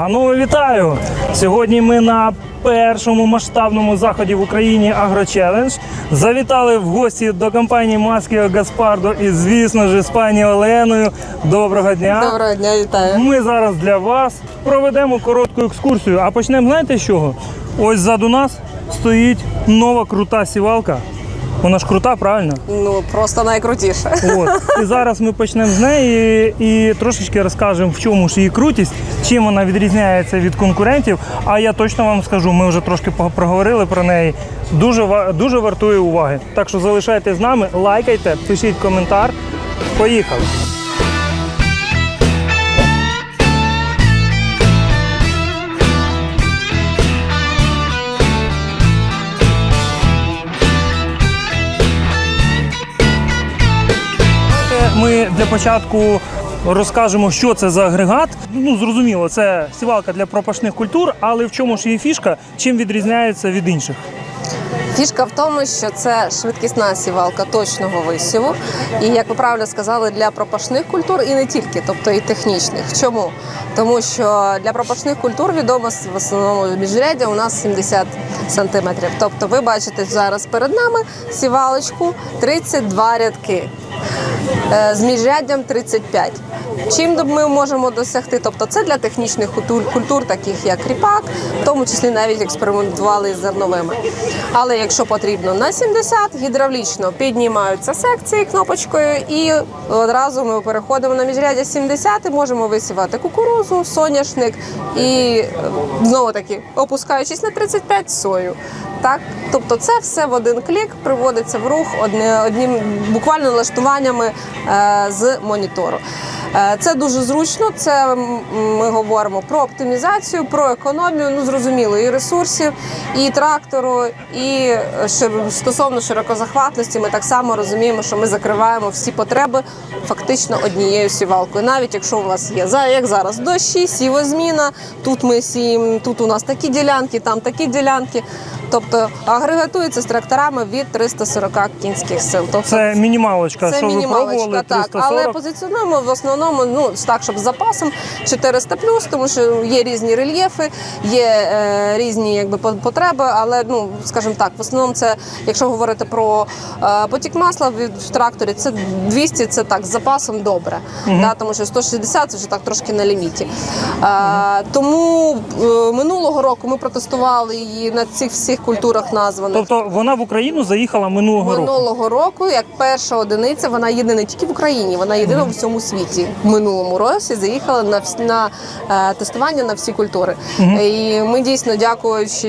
Панове, вітаю! Сьогодні ми на першому масштабному заході в Україні Агрочелендж. Завітали в гості до компанії Маскіо Гаспардо і, звісно ж, з пані Оленою. Доброго дня! Доброго дня, вітаю. Ми зараз для вас проведемо коротку екскурсію. А почнемо, знаєте з чого? Ось ззаду нас стоїть нова крута сівалка. Вона ж крута, правильно? Ну просто найкрутіше. От. І зараз ми почнемо з неї і трошечки розкажемо, в чому ж її крутість, чим вона відрізняється від конкурентів. А я точно вам скажу, ми вже трошки проговорили про неї. Дуже, дуже вартує уваги. Так що залишайтесь з нами, лайкайте, пишіть коментар. Поїхали! Ми для початку розкажемо, що це за агрегат. Ну, зрозуміло, це сівалка для пропашних культур, але в чому ж її фішка, чим відрізняється від інших? Фішка в тому, що це швидкісна сівалка точного висіву. І як ви правильно сказали, для пропашних культур і не тільки, тобто і технічних. Чому? Тому що для пропашних культур відомо в основному міжряддя у нас 70 сантиметрів. Тобто ви бачите зараз перед нами сівалочку 32 рядки. Е, з міжряддям 35. Чим ми можемо досягти? Тобто це для технічних культур, таких як ріпак, в тому числі навіть експериментували із зерновими. Але якщо потрібно на 70, гідравлічно піднімаються секції кнопочкою, і одразу ми переходимо на міжряддя 70 і можемо висівати кукурузу, соняшник і е, знову таки опускаючись на 35 сою. Так, тобто це все в один клік приводиться в рух одне, одним буквально налаштуваннями е, з монітору. Е, Це дуже зручно. Це ми говоримо про оптимізацію, про економію. Ну зрозуміло, і ресурсів, і трактору, і е, стосовно широкозахватності, ми так само розуміємо, що ми закриваємо всі потреби фактично однією сівалкою. Навіть якщо у вас є за як зараз дощі, сівозміна, тут ми сіємо, тут у нас такі ділянки, там такі ділянки. Тобто агрегатується з тракторами від 340 кінських сил. Тобто Це мінімалочка, це що ви мінімалочка, пробували, так. 340. Але позиціонуємо в основному ну так, щоб з запасом 400 плюс, тому що є різні рельєфи, є е, різні якби потреби. Але ну скажімо так, в основному це, якщо говорити про е, потік масла в тракторі, це 200, це так з запасом добре. Да, тому що 160 це вже так трошки на ліміті. Е, тому е, минулого року ми протестували її на цих всіх культурах названих. Тобто вона в Україну заїхала минулого року. Минулого року, як перша одиниця, вона єдина не тільки в Україні, вона єдина в всьому світі. В минулому році заїхала на вс- на е, тестування на всі культури. І ми дійсно дякуючи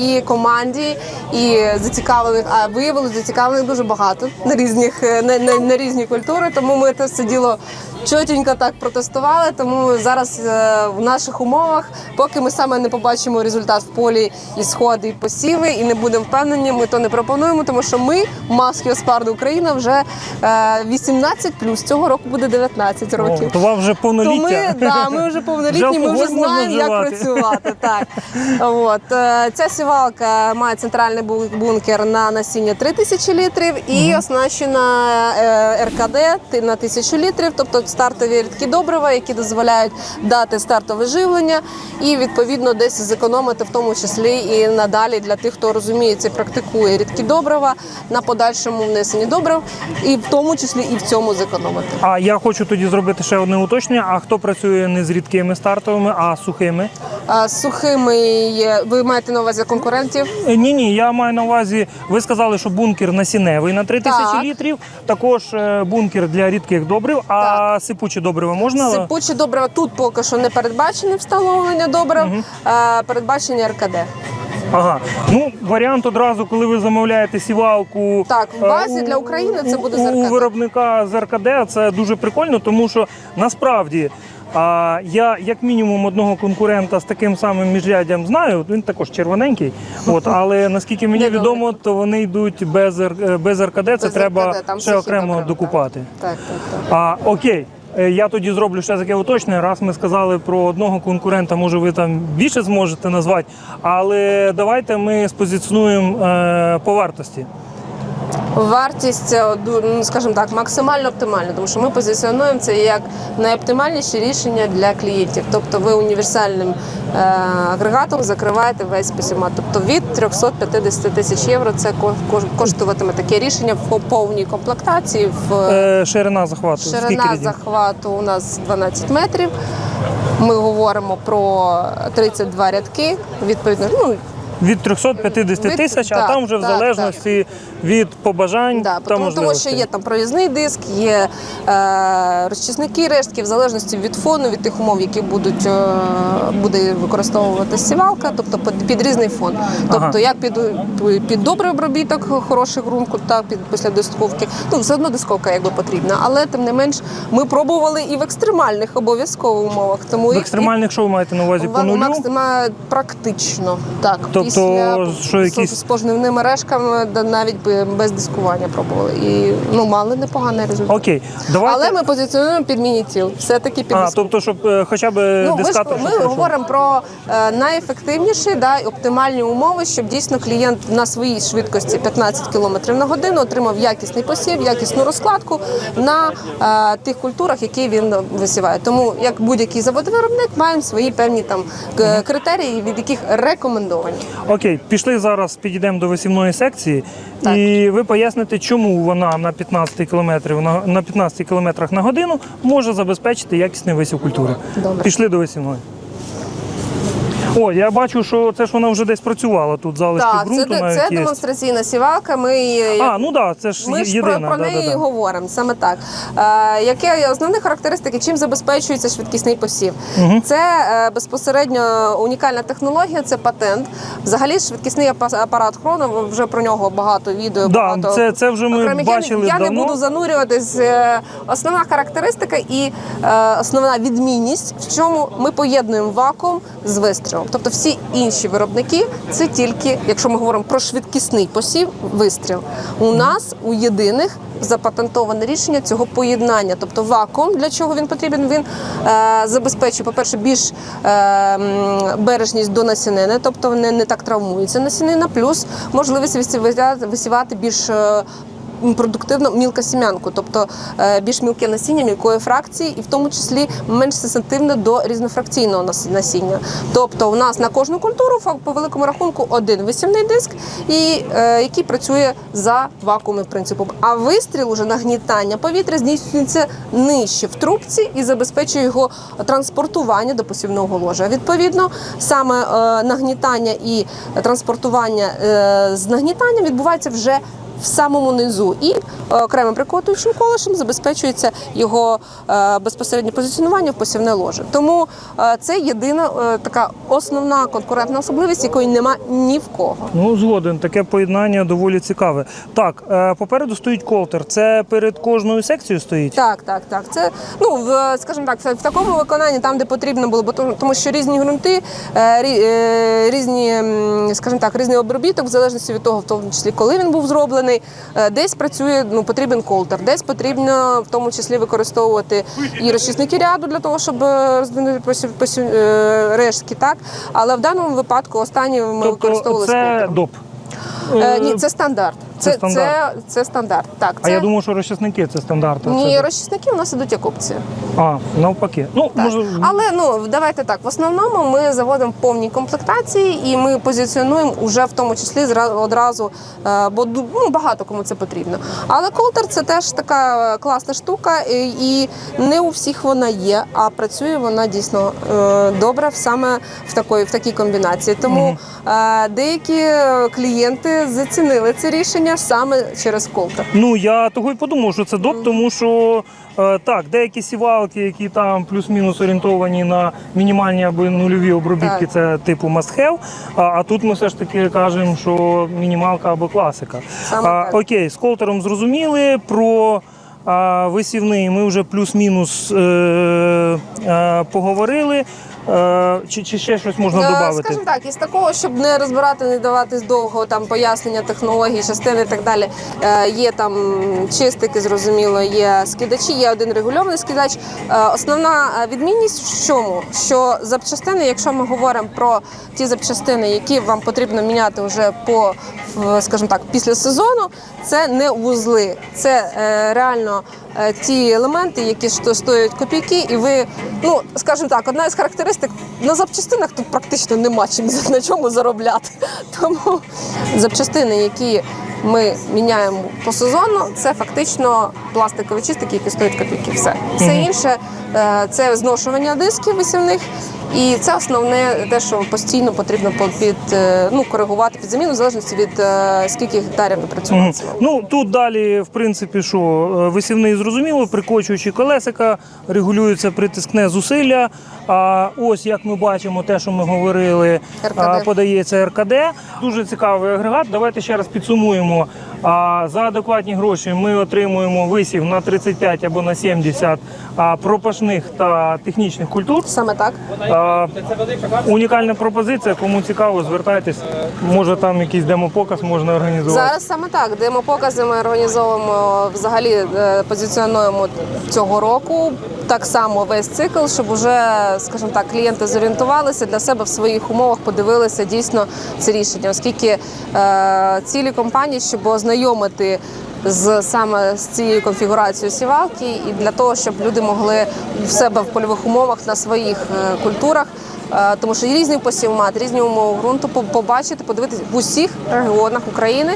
і команді, і зацікавлених, а виявилось зацікавлених дуже багато на різних е, на, на, на різні культури. Тому ми це все діло. Чотенько так протестували, тому зараз е, в наших умовах, поки ми саме не побачимо результат в полі і сходи, і посіви, і не будемо впевнені, ми то не пропонуємо, тому що ми, Маски Оспарду Україна, вже е, 18 цього року буде 19 О, років. то вам вже То ми, да, ми вже повнолітні, ми вже знаємо, як працювати. Так. От. е, Ця сівалка має центральний бункер на насіння 3000 літрів і оснащена РКД на 1000 літрів, тобто стартові рідкі добрива, які дозволяють дати стартове живлення і відповідно десь зекономити, в тому числі і надалі для тих, хто розуміється і практикує рідкі добрива на подальшому внесенні добрив, і в тому числі і в цьому зекономити. А я хочу тоді зробити ще одне уточнення. А хто працює не з рідкими стартовими, а сухими? А сухими є- ви маєте на увазі конкурентів? Ні, ні, я маю на увазі. Ви сказали, що бункер насінневий на 3000 Так. літрів. Також е, бункер для рідких добрив. А сипучі добрива можна? Сипучі добрива тут поки що не передбачені встановлення добрив, а передбачені РКД. Ага. Ну, варіант одразу, коли ви замовляєте сівалку. Так, в е, базі у- для України це буде у, у виробника з РКД. Це дуже прикольно, тому що насправді. А я як мінімум одного конкурента з таким самим міжряддям знаю. Він також червоненький. От, але наскільки мені відомо, то вони йдуть без без РКД. Це Без треба РКД, ще окремо добрива, докупати. Так, так, так. А, окей. Е, Я тоді зроблю ще таке уточнення. Раз ми сказали про одного конкурента, може ви там більше зможете назвати, але давайте ми спозиціонуємо е, по вартості. Вартість, е, ну, скажімо так, максимально оптимальна, тому що ми позиціонуємо це як найоптимальніше рішення для клієнтів. Тобто ви універсальним е, агрегатом закриваєте весь посівмат. Тобто від 350 тисяч євро це ко- ко- коштуватиме таке рішення в повній комплектації. В Е, ширина захвату. Ширина захвату у нас 12 метрів. Ми говоримо про 32 рядки. Відповідно, ну Від 350 Від- тисяч, а там вже в залежності від побажань Да, та тому, тому що є там проїзний диск, є е, розчисники рештки, в залежності від фону, від тих умов, які будуть е, буде використовувати сівалка, тобто під, під різний фон. Тобто, Ага. як під, під добрий обробіток, хороший ґрунт, так під після дисковки. Ну все одно дисковка якби потрібна, але тим не менш ми пробували і в екстремальних обов'язково умовах. Тому В і- екстремальних що ви маєте на увазі по нулю? максима практично так. Тобто, після що якісь- з, з пожнивними решками навіть би без дискування пробували. І ну мали непоганий результат. Окей, давайте. Але ми позиціонуємо під міні-тіл. Все-таки під а, диск- тобто, щоб е, хоча б Ну, ми, ж, дискатор. ми щоб пройшов. говоримо про е, найефективніші да, і оптимальні умови, щоб дійсно клієнт на своїй швидкості 15 км на годину отримав якісний посів, якісну розкладку на е, тих культурах, які він висіває. Тому як будь-який заводовиробник маємо свої певні там к- критерії, від яких рекомендовані. Окей, пішли зараз, підійдемо до висівної секції, Так. і ви поясните, чому вона на 15 кілометрів на, на 15 кілометрах на годину може забезпечити якісний висів культури. Добре. Пішли до висівної. О, я бачу, що це ж вона вже десь працювала тут залишки Так, це, ґрунту навіть це є. демонстраційна сівалка. Ми її А, ну так, да, це ж Ми ж єдина. про, про да, неї да, да. говоримо саме так. Е, яке основні характеристики, чим забезпечується швидкісний посів? Це е, безпосередньо унікальна технологія, це патент. Взагалі, швидкісний апа- апарат хроно, вже про нього багато відео. Да, багато це- це вже ми окремих. бачили Я, я не буду занурюватись. Е, Основна характеристика і е, основна відмінність, в чому ми поєднуємо вакуум з вистрілом. Тобто всі інші виробники це тільки, якщо ми говоримо про швидкісний посів, вистріл. У нас у єдиних запатентоване рішення цього поєднання. Тобто вакуум, для чого він потрібен, він е, забезпечує, по-перше, більш е, бережність до насінини, тобто не, не так травмується насінина, плюс можливість висівати, більш. Продуктивно мілкосім'янку, тобто е, більш мілке насіння, мілкої фракції, і в тому числі менш сенситивне до різнофракційного насіння. Тобто, у нас на кожну культуру по великому рахунку один висівний диск, і, е, який працює за вакуумним принципом. А вистріл уже нагнітання повітря здійснюється нижче в трубці і забезпечує його транспортування до посівного ложа. Відповідно, саме е, нагнітання і транспортування з нагнітанням відбувається вже в самому низу і е, окремим прикотуючим колешем забезпечується його е, безпосереднє позиціонування в посівне ложе. Тому е, це єдина така основна конкурентна особливість, якої нема ні в кого. Ну, згоден, таке поєднання доволі цікаве. Так, попереду стоїть колтер. Це перед кожною секцією стоїть? Так, так, так. Це ну в скажімо так, в, такому виконанні, там де потрібно було, бо тому, що різні ґрунти, е, різні, скажімо так, різний обробіток, в залежності від того, в тому числі коли він був зроблений. Е, Десь працює, ну потрібен колтер, десь потрібно в тому числі використовувати і розчисники ряду для того, щоб е, роздвинути е, рештки, так. Але в даному випадку останні ми Тобто використовували це колтером. доп. Ні, це стандарт. Це Це, це, це, стандарт. Так, А я думав, що розчисники це стандарт. Ні, це... розчисники у нас ідуть як опція. А, навпаки. Ну, Так. може, Але ну давайте так. В основному ми заводимо повні комплектації, і ми позиціонуємо уже в тому числі одразу, е, бо ну, багато кому це потрібно. Але колтер це теж така класна штука, і, не у всіх вона є, а працює вона дійсно е, добре саме в такої в такій комбінації. Тому е, деякі клієнти зацінили це рішення саме через колтер. Ну я того й подумав, що це доп, тому що е, так, деякі сівалки, які там плюс-мінус орієнтовані на мінімальні або нульові обробітки, Так. це типу must have, А, а тут ми все ж таки кажемо, що мінімалка або класика. Саме а, так. окей, з колтером зрозуміли про. А висівний ми вже плюс-мінус е, е, поговорили. Е, чи, чи ще щось можна Е, додати? Скажімо так, із такого, щоб не розбирати, не даватись довго там пояснення технологій, частини і так далі. е, Є там чистики, зрозуміло, є скидачі, є один регульований скидач. Е, Основна е, відмінність в чому? Що запчастини, якщо ми говоримо про ті запчастини, які вам потрібно міняти вже по в, скажімо так, після сезону, це не вузли, це е, реально ті елементи, які стоять копійки, і ви, ну скажімо так, одна із характеристик на запчастинах тут практично нема чим на чому заробляти. Тому запчастини, які ми міняємо по сезону, це фактично пластикові чистики, які стоять копійки. Все, все інше е, це зношування дисків висівних. І це основне те, що постійно потрібно по- під е, ну коригувати під заміну, в залежності від е, скільки гектарів працювати. Ну тут далі, в принципі, що е, висівний зрозуміло, прикочуючи колесика, регулюється притискне зусилля. А ось як ми бачимо, те, що ми говорили, РКД. подається РКД. Дуже цікавий агрегат. Давайте ще раз підсумуємо. А, за адекватні гроші ми отримуємо висів на 35 або на 70 а, пропашних та технічних культур. Саме так. А, унікальна пропозиція. Кому цікаво, звертайтесь. Може там якийсь демопоказ можна організувати. Зараз саме так. Демопокази ми організовуємо взагалі е, позиціонуємо цього року. Так само весь цикл, щоб уже, скажімо так, клієнти зорієнтувалися для себе в своїх умовах, подивилися дійсно це рішення, оскільки е, цілі компанії, щоб ознайомити з саме з цією конфігурацією сівалки, і для того, щоб люди могли в себе в польових умовах на своїх е, культурах тому що є різний посів мат, різні умови ґрунту побачити, подивитися в усіх регіонах України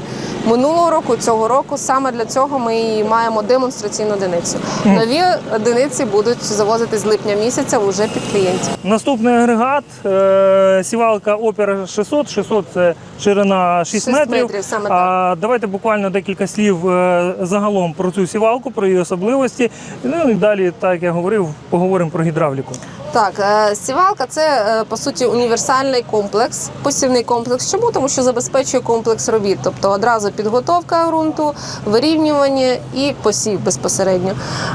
минулого року, цього року. Саме для цього ми і маємо демонстраційну одиницю. Нові одиниці будуть завозити з липня місяця вже під клієнтів. Наступний агрегат е, сівалка Opera 600. 600 – це ширина 6 Шість метрів. метрів, саме а, давайте буквально декілька слів е, загалом про цю сівалку, про її особливості. Ну і далі, так як я говорив, поговоримо про гідравліку. Так, е, сівалка це е, по суті універсальний комплекс, посівний комплекс. Чому? Тому що забезпечує комплекс робіт, тобто одразу підготовка ґрунту, вирівнювання і посів безпосередньо.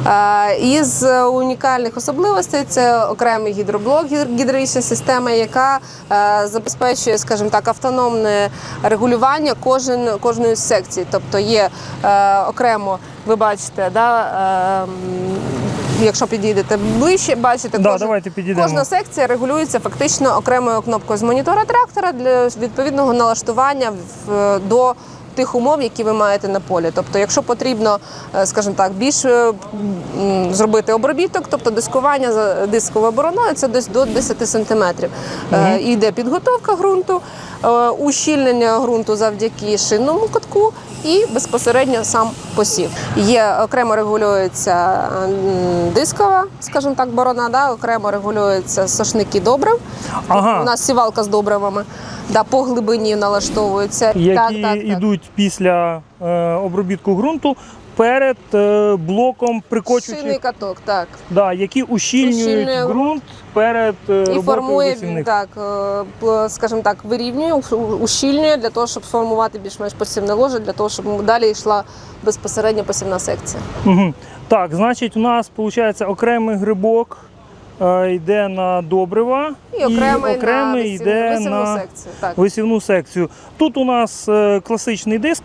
Е, Із унікальних особливостей це окремий гідроблок, гід- гідрична система, яка е, забезпечує, скажімо так, автономне регулювання кожен, кожної з секцій. Тобто є е, окремо, ви бачите, да, е, м, якщо підійдете ближче, бачите, Да, кожен- давайте підійдемо. Кожна секція регулюється фактично окремою кнопкою з монітора трактора для відповідного налаштування в- до тих умов, які ви маєте на полі. Тобто, якщо потрібно, е, скажімо так, більш е, зробити обробіток, тобто дискування за дисковою бороною, це десь до 10 сантиметрів. Е, і Йде підготовка ґрунту, е, ущільнення ґрунту завдяки шинному катку і безпосередньо сам посів. Є окремо регулюється дискова, скажімо так, борона, да, окремо регулюються сошники добрив. Ага. У нас сівалка з добривами. Да, по глибині налаштовується. Які йдуть після е, обробітку ґрунту перед е, блоком прикочуючих, каток, так. да, які ущільнюють Ущільнює ґрунт перед е, І формує висівних. так, е, скажімо так, вирівнює, ущільнює для того, щоб сформувати більш-менш посівне ложе, для того, щоб далі йшла безпосередньо посівна секція. Угу. Так, значить, у нас виходить окремий грибок йде на добрива І окремий, окремий на йде висівну на секцію. Так. висівну секцію. Тут у нас е, класичний диск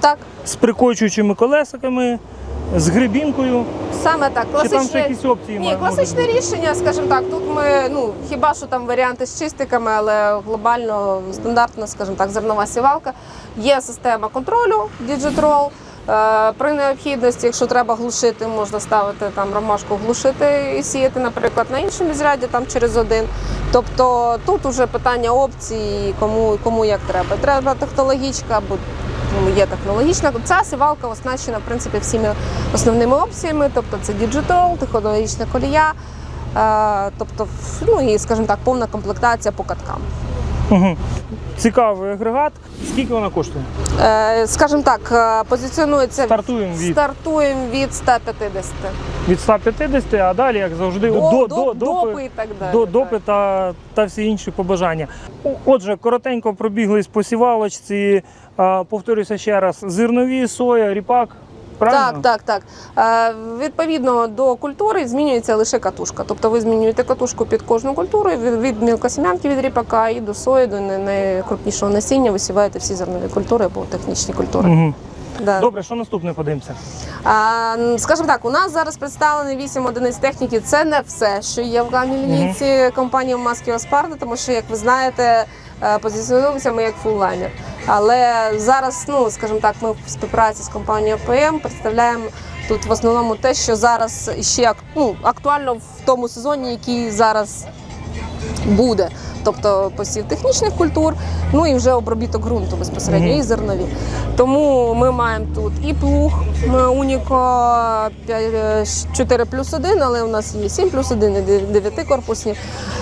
так, з прикочуючими колесиками, з грибінкою. саме так. Чи там ще Класичне- якісь опції Ні, можуть класичне рішення, скажімо так, тут ми ну хіба що там варіанти з чистиками, але глобально стандартна, скажімо так, зернова сівалка. Є система контролю Digitrol. Е, При необхідності, якщо треба глушити, можна ставити там ромашку, глушити і сіяти, наприклад, на іншому зряді там через один. Тобто тут уже питання опцій, кому, кому як треба. Треба технологічка, або ну, є технологічна. Ця сівалка оснащена в принципі всіми основними опціями, тобто це діджитал, технологічна колія, е, тобто ну і, скажімо так, повна комплектація по каткам. Угу. Цікавий агрегат. Скільки вона коштує? Е, Скажімо так, е, позиціонується Стартуємо від, стартуємо від 150. від 150, а далі, як завжди, До, до, до, до, до, допи і так далі. до, так. та, та всі інші побажання. Отже, коротенько пробіглись по сівалочці. Повторюся ще раз: зернові, соя, ріпак. Правильно? Так, так, так. Е, відповідно до культури змінюється лише катушка. Тобто ви змінюєте катушку під кожну культуру від, від мілкосім'янки від ріпака і до сої, до най- найкрупнішого насіння висіваєте всі зернові культури або технічні культури. Угу. Да. Добре, що наступне подивимося? А, скажімо так, у нас зараз представлені 8 одиниць техніки. Це не все, що є в гамі лінійці компанії Маски Оспарда, тому що, як ви знаєте, е, позиціонуємося ми як фуллайнер. Але зараз, ну скажімо так, ми в співпраці з компанією ПМ представляємо тут в основному те, що зараз ще ну, актуально в тому сезоні, який зараз буде. Тобто посів технічних культур, ну і вже обробіток ґрунту безпосередньо, Мгм. і зернові. Тому ми маємо тут і плуг е, Уніко 4 плюс 1, але у нас є 7 плюс 1 і 9 корпусні.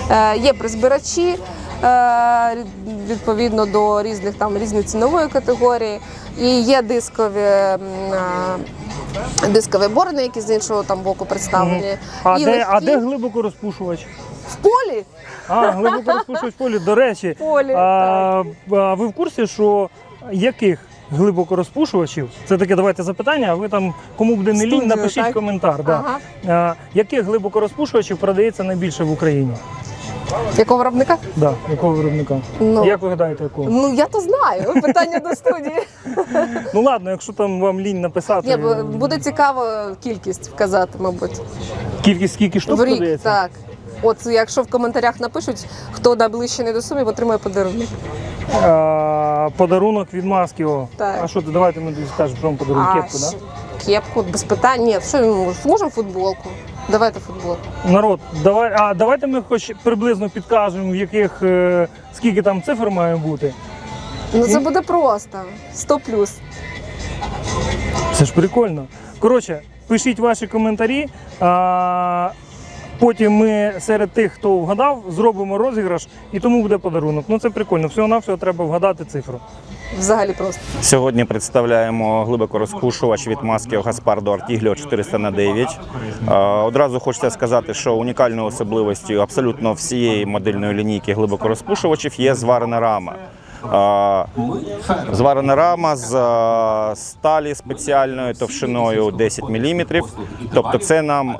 Е, Є призбирачі е, відповідно до різних там різної цінової категорії. І є дискові. е, Дискові борни, які з іншого там боку представлені. А І де, а де глибоко розпушувач? в полі? А, глибоко розпушувач в полі. До речі, Полі, а, а ви в курсі, що яких глибоко розпушувачів? Це таке давайте запитання, а ви там кому буде не лінь, напишіть так? коментар. Да. Ага. А, яких глибоко розпушувачів продається найбільше в Україні? Якого виробника? Да, якого виробника? Ну. Як ви гадаєте, якого? Ну я то знаю. Питання до студії. Ну ладно, якщо там вам лінь написати, Ні, бо буде цікаво кількість вказати, мабуть. кількість скільки штук в рік. продається? Так. От якщо в коментарях напишуть, хто наближений до суми, отримає подарунок. А, подарунок від Маскіо. Так. А що ти давайте ми скажемо, що вам подарунок кепку, да? щ- Кепку, без питань. Ні, що він? Можемо футболку. Давайте футбол. Народ, давай, а давайте ми хоч приблизно підкажемо, в яких е, скільки там цифр має бути. Ну це буде просто. 100 плюс. Це ж прикольно. Коротше, пишіть ваші коментарі. А, потім ми серед тих, хто вгадав, зробимо розіграш, і тому буде подарунок. Ну це прикольно. Всього навсього треба вгадати цифру. Взагалі просто. Сьогодні представляємо глибоко розпушувач від маски Гаспардо Артігліо 400 на 9. Е, Одразу хочеться сказати, що унікальною особливістю абсолютно всієї модельної лінійки глибоко розпушувачів є зварена рама. Зварена рама з сталі спеціальною товщиною 10 мм. Тобто, це нам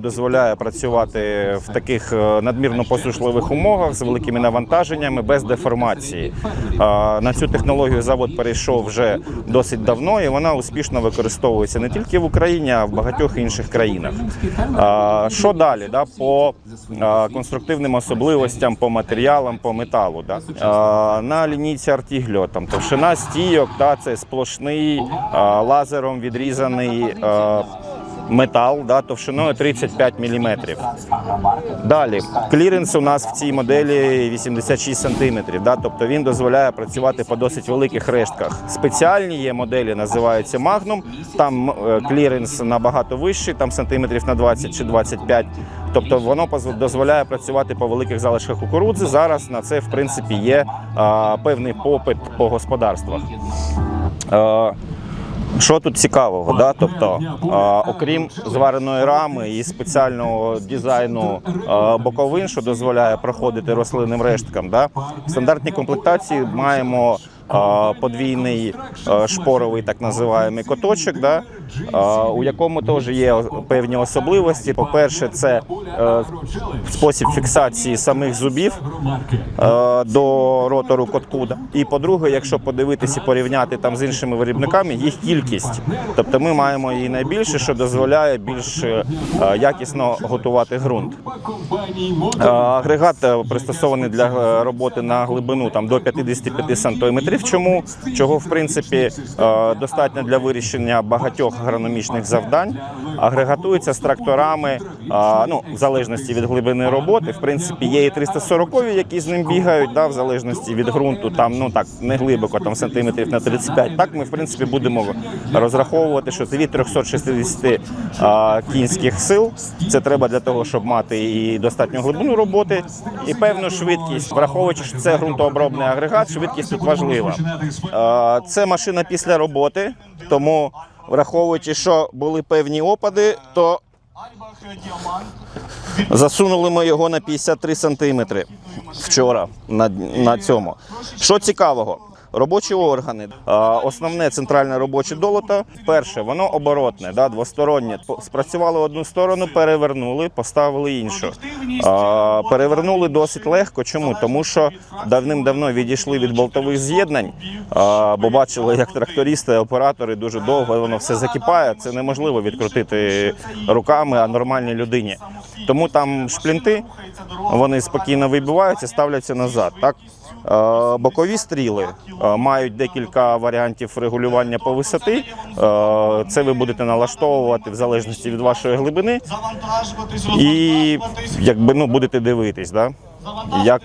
дозволяє працювати в таких е, надмірно посушливих умовах з великими навантаженнями без деформації. На цю технологію завод перейшов вже досить давно, і вона успішно використовується не тільки в Україні, а в багатьох інших країнах. Що далі? Да, по конструктивним особливостям, по матеріалам, по металу. Да? На лінійці Артігльо там товщина стійок, та, це сплошний лазером відрізаний. Метал да, товщиною 35 мм. Далі кліренс у нас в цій моделі 86 см, да, тобто він дозволяє працювати по досить великих рештках. Спеціальні є моделі, називаються Magnum. Там е, кліренс набагато вищий, там сантиметрів на 20 чи 25. Тобто воно дозволяє працювати по великих залишках кукурудзи. Зараз на це в принципі є а, певний попит по господарствах. Е, що тут цікавого? Да? Тобто, а, окрім звареної рами і спеціального дизайну а, боковин, що дозволяє проходити рослинним решткам, да? в стандартній комплектації маємо а, подвійний а, шпоровий так називаємо, коточок, да? У якому теж є певні особливості. По-перше, це е, спосіб фіксації самих зубів е, до ротору коткуда. І по-друге, якщо подивитися і порівняти там з іншими виробниками, їх кількість. Тобто ми маємо її найбільше, що дозволяє більш е, якісно готувати ґрунт. Агрегат пристосований для роботи на глибину там, до 55 сантиметрів. Чому? Чого, в принципі, достатньо для вирішення багатьох агрономічних завдань. Агрегатується з тракторами, е, ну, в залежності від глибини роботи. В принципі, є і 340 які з ним бігають, да, в залежності від ґрунту, там, ну так, не глибоко, там сантиметрів на 35. Так ми, в принципі, будемо розраховувати, що це від 360 е, кінських сил. Це треба для того, щоб мати і достатню глибину роботи, і певну швидкість. Враховуючи, що це ґрунтообробний агрегат, швидкість тут важлива. Е, Це машина після роботи, тому враховуючи, що були певні опади, то засунули ми його на 53 сантиметри вчора на, на цьому. Що цікавого? Робочі органи, основне центральне робоче долото. Перше, воно оборотне, да, двостороннє. Спрацювали одну сторону, перевернули, поставили іншу. Перевернули досить легко. Чому? Тому що давним-давно відійшли від болтових з'єднань, бо бачили, як трактористи, оператори дуже довго воно все закипає. Це неможливо відкрутити руками, а нормальній людині. Тому там шплінти вони спокійно вибиваються, ставляться назад. Так? Е, Бокові стріли е, мають декілька варіантів регулювання по висоти. Е, Це ви будете налаштовувати в залежності від вашої глибини і якби ну будете дивитись, да? як,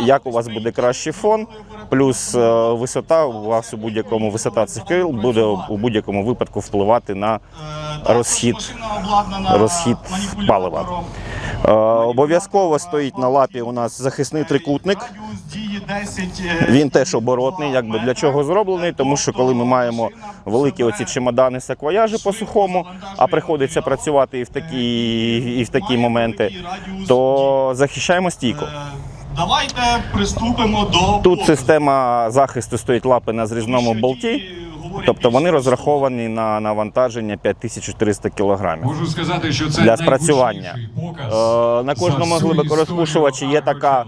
як, у вас буде кращий фон, плюс висота у вас у будь-якому висота цих крил буде у будь-якому випадку впливати на розхід, розхід палива. Е, обов'язково стоїть на лапі у нас захисний трикутник. Він теж оборотний. Якби для чого зроблений? Тому що коли ми маємо великі оці чемодани саквояжі по сухому, а приходиться працювати і в такі, і в такі моменти, то захищаємо стійку. Давайте приступимо до Тут система захисту стоїть лапи на зрізному болті, тобто вони розраховані на навантаження 5400 кг. Можу сказати, що це Для спрацювання. Е, На кожному глибокорозпушувачі є така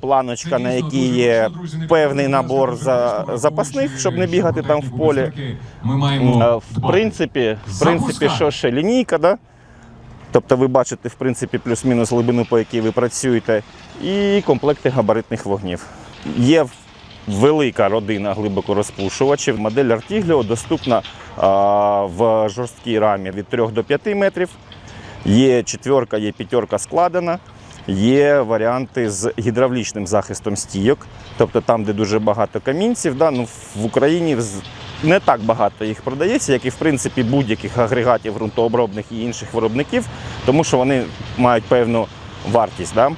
планочка, на якій є певний набор за запасних, щоб не бігати там в полі. Е, В принципі, в принципі, що ще лінійка, да? Тобто ви бачите в принципі плюс-мінус глибину, по якій ви працюєте, і комплекти габаритних вогнів. Є велика родина глибокорозпушувачів. Модель Artiglio доступна в жорсткій рамі від 3 до 5 метрів. Є четверка, є п'ятерка складена. Є варіанти з гідравлічним захистом стійок, тобто там, де дуже багато камінців. Да? Ну, в Україні не так багато їх продається, як і в принципі будь-яких агрегатів ґрунтообробних і інших виробників, тому що вони мають певну вартість. Да?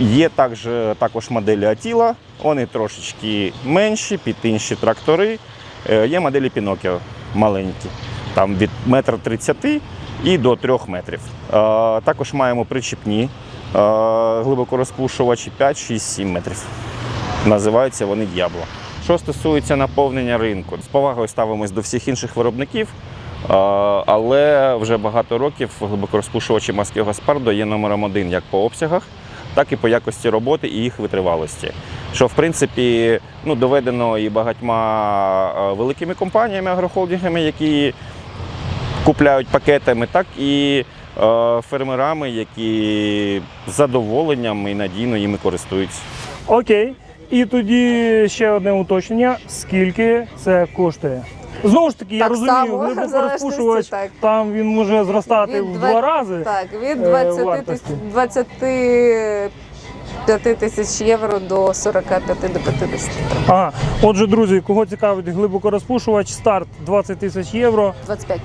Е, Є також, також моделі Атіла, вони трошечки менші, під інші трактори. Е, Є моделі Pinocchio маленькі, там від 1,30 м і до 3 метрів. Е, Також маємо причіпні е, глибокорозпушувачі 5, 6, 7 метрів. Називаються вони Д'ябло. Що стосується наповнення ринку, з повагою ставимось до всіх інших виробників, е, але вже багато років глибокорозпушувачі маски Гаспардо є номером один як по обсягах, так і по якості роботи і їх витривалості. Що в принципі ну, доведено і багатьма е, великими компаніями, агрохолдингами, які купляють пакетами, так і е, фермерами, які з задоволенням і надійно їми користуються. Окей. І тоді ще одне уточнення: скільки це коштує? Знову ж таки, я Так розумію, само, в глибокорозпушувач, так. там він може зростати в два- рази. Так, від е, 20 тисяч 25 тисяч євро до 45 до 50. Ага. Отже, друзі, кого цікавить глибокорозпушувач, старт 20 тисяч євро. 25.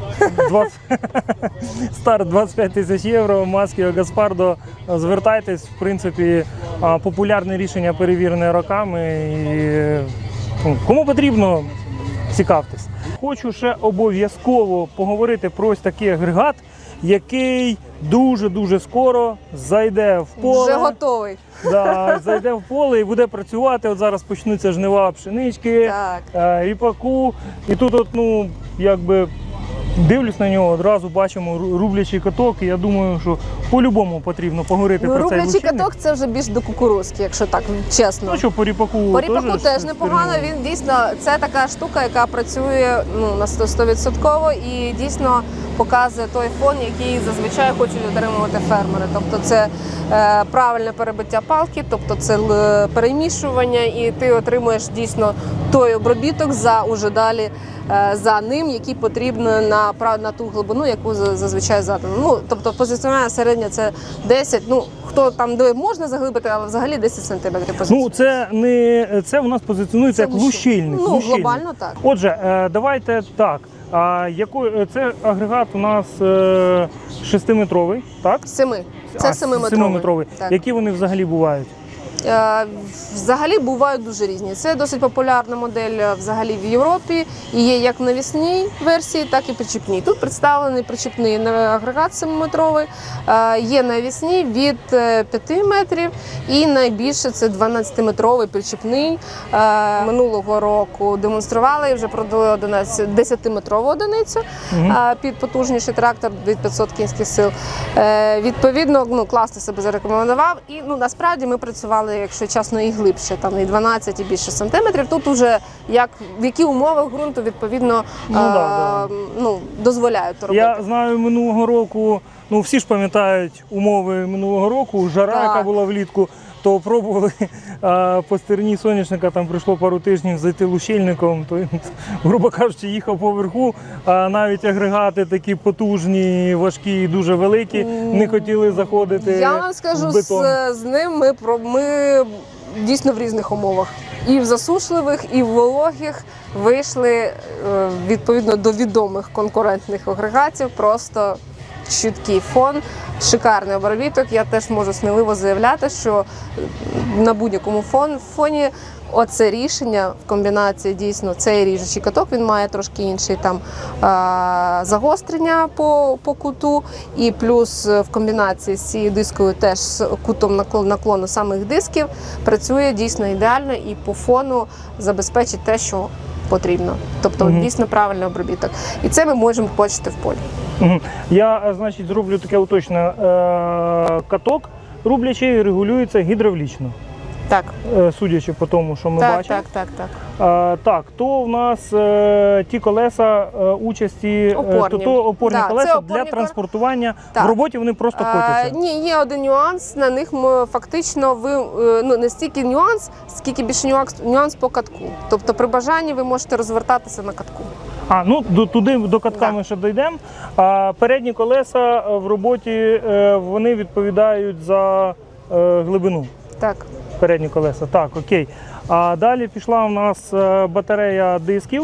20... Старт 25 тисяч євро, маски Гаспардо. Звертайтесь, в принципі, популярне рішення перевірене роками. І ну, кому потрібно, цікавтесь. Хочу ще обов'язково поговорити про ось такий агрегат, який дуже-дуже скоро зайде в поле. Вже готовий. Да, зайде в поле і буде працювати. От зараз почнуться жнива пшенички, Так. е, ріпаку. І тут, от, ну, якби дивлюсь на нього, одразу бачимо рублячий каток. І я думаю, що по-любому потрібно поговорити Ну, про цей рублячий каток це вже більш до кукурузки, якщо так чесно. Ну що по ріпаку По ріпаку теж теж непогано. Він дійсно це така штука, яка працює ну на 100% і дійсно показує той фон, який зазвичай хочуть отримувати фермери. Тобто це е, правильне перебиття палки, тобто це л- перемішування, і ти отримуєш дійсно той обробіток за уже далі. е, За ним, який потрібно на пра- на ту глибину, яку зазвичай задано. Ну тобто позиціонування середня це 10, Ну хто там де можна заглибити, але взагалі 10 сантиметрів. Ну це не це у нас позиціонується як лущильник. Ну лущильник. глобально так. Отже, е, давайте так. А який це агрегат у нас е, шестиметровий, так? Семи. Це семиметровий. Які вони взагалі бувають? Е, Взагалі бувають дуже різні. Це досить популярна модель е, взагалі в Європі. І є як навісній версії, так і причіпній. Тут представлений причіпний агрегат 7-метровий, е, є навісні від е, 5 метрів, і найбільше це 12-метровий причіпний. Минулого року демонстрували і вже продали 11 10-метрову одиницю під потужніший трактор від 500 кінських сил. Відповідно, ну класно себе зарекомендував. І ну насправді ми працювали, якщо чесно, і глибше, там і 12 і більше сантиметрів. Тут уже як в які умови ґрунту відповідно Ну, да, да. е, ну, дозволяють то робити. Я знаю, минулого року Ну всі ж пам'ятають умови минулого року, жара, Так. яка була влітку. То пробували а, по стерні соняшника, там прийшло пару тижнів зайти лущильником, то, грубо кажучи, їхав поверху, а навіть агрегати такі потужні, важкі і дуже великі, не хотіли заходити. Я вам скажу, в бетон. з, з ним ми про ми дійсно в різних умовах. І в засушливих, і в вологих вийшли е, відповідно до відомих конкурентних агрегатів. Просто чіткий фон, шикарний обробіток. Я теж можу сміливо заявляти, що на будь-якому фоні оце рішення в комбінації дійсно цей ріжучий каток, він має трошки інший там загострення по, по куту, і плюс е, в комбінації з цією дискою теж з кутом наклон- наклону самих дисків працює дійсно ідеально і по фону забезпечить те, що потрібно. Тобто угу. дійсно правильний обробіток. І це ми можемо бачити в полі. Угу. Я, е, значить, зроблю таке уточне. Е, каток рублячий регулюється гідравлічно, Так, е, судячи по тому, що ми так, бачимо. так, так, так. Е, так, то в нас е, ті колеса е, участі, Опорні. то, то опорні Да, колеса опорні для кол- транспортування. Так. В роботі вони просто А, котяться. ні, є один нюанс. На них ми фактично ви ну не стільки нюанс, скільки більше нюанс, нюанс по катку. Тобто при бажанні ви можете розвертатися на катку. А ну до туди до катка Да. ми ще дійдемо. А передні колеса в роботі вони відповідають за глибину. Так. передні колеса. Так, окей. А далі пішла у нас е, батарея дисків.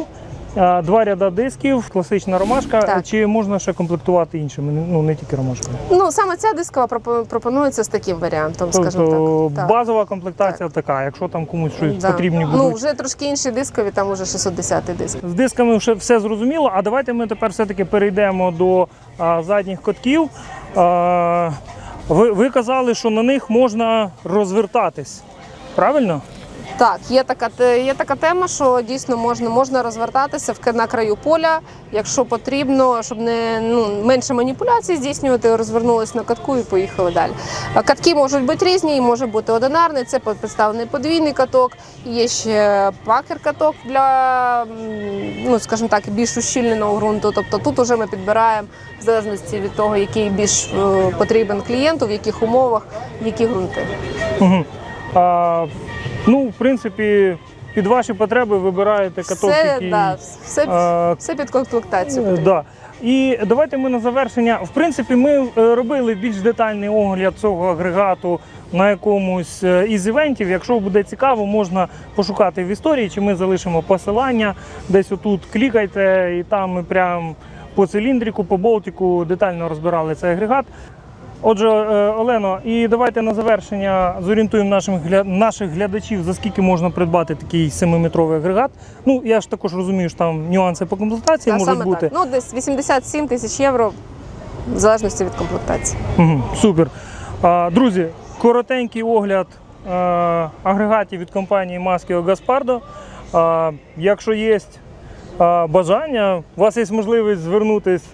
е, Два ряда дисків, класична ромашка. Так. Чи можна ще комплектувати іншими? Ну не тільки ромашкою. Ну саме ця дискова пропонується з таким варіантом, скажімо Тобто так. так. базова комплектація така. Якщо там комусь щось Да. потрібні Ну вже трошки інші дискові, там уже 610 диск. З дисками вже все зрозуміло. А давайте ми тепер все-таки перейдемо до а, задніх котків. А, ви, ви казали, що на них можна розвертатись. Правильно? Так, є така є така тема, що дійсно можна можна розвертатися в на краю поля, якщо потрібно, щоб не ну менше маніпуляцій здійснювати, розвернулись на катку і поїхали далі. Катки можуть бути різні, може бути одинарний. Це представлений подвійний каток. Є ще пакер каток для ну скажімо так, більш ущільненого ґрунту. Тобто тут уже ми підбираємо в залежності від того, який більш е, потрібен клієнту, в яких умовах, які ґрунти. Угу. А, ну, в принципі, під ваші потреби вибираєте каток, Все, який... да, все, а, все під комплектацію. Е, Да. І давайте ми на завершення. В принципі, ми е, робили більш детальний огляд цього агрегату на якомусь е, із івентів. Якщо буде цікаво, можна пошукати в історії, чи ми залишимо посилання. Десь отут клікайте, і там ми прям по циліндріку, по болтику детально розбирали цей агрегат. Отже, е, Олено, і давайте на завершення зорієнтуємо нашим гля... наших глядачів, за скільки можна придбати такий 7-метровий агрегат. Ну, я ж також розумію, що там нюанси по комплектації Та, можуть саме бути. так. Ну, десь 87 тисяч євро, в залежності від комплектації. Угу, супер. А, друзі, коротенький огляд а, агрегатів від компанії Maschio Gaspardo. А, якщо є а, бажання, у вас є можливість звернутися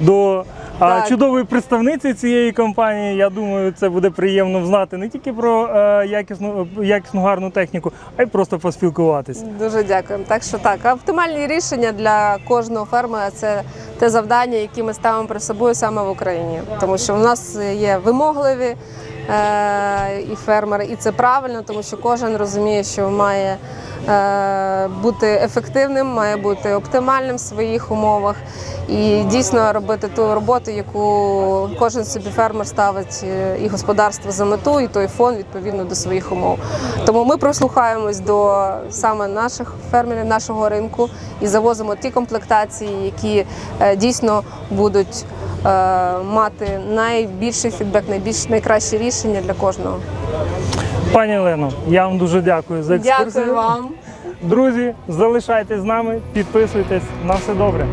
до Так. чудової представниці цієї компанії. Я думаю, це буде приємно знати не тільки про е, якісну, якісну гарну техніку, а й просто поспілкуватись. Дуже дякуємо. Так що так, оптимальні рішення для кожного фермера це те завдання, яке ми ставимо перед собою саме в Україні. Тому що в нас є вимогливі і фермери, і це правильно, тому що кожен розуміє, що має е- бути ефективним, має бути оптимальним в своїх умовах. І дійсно робити ту роботу, яку кожен собі фермер ставить е, і господарство за мету, і той фон відповідно до своїх умов. Тому ми прислухаємось до саме наших фермерів, нашого ринку і завозимо ті комплектації, які е, дійсно будуть е, мати найбільший фідбек, найбільш найкращі рішення для кожного. Пані Олено, я вам дуже дякую за екскурсію. Дякую вам. Друзі, залишайтесь з нами, підписуйтесь на все добре.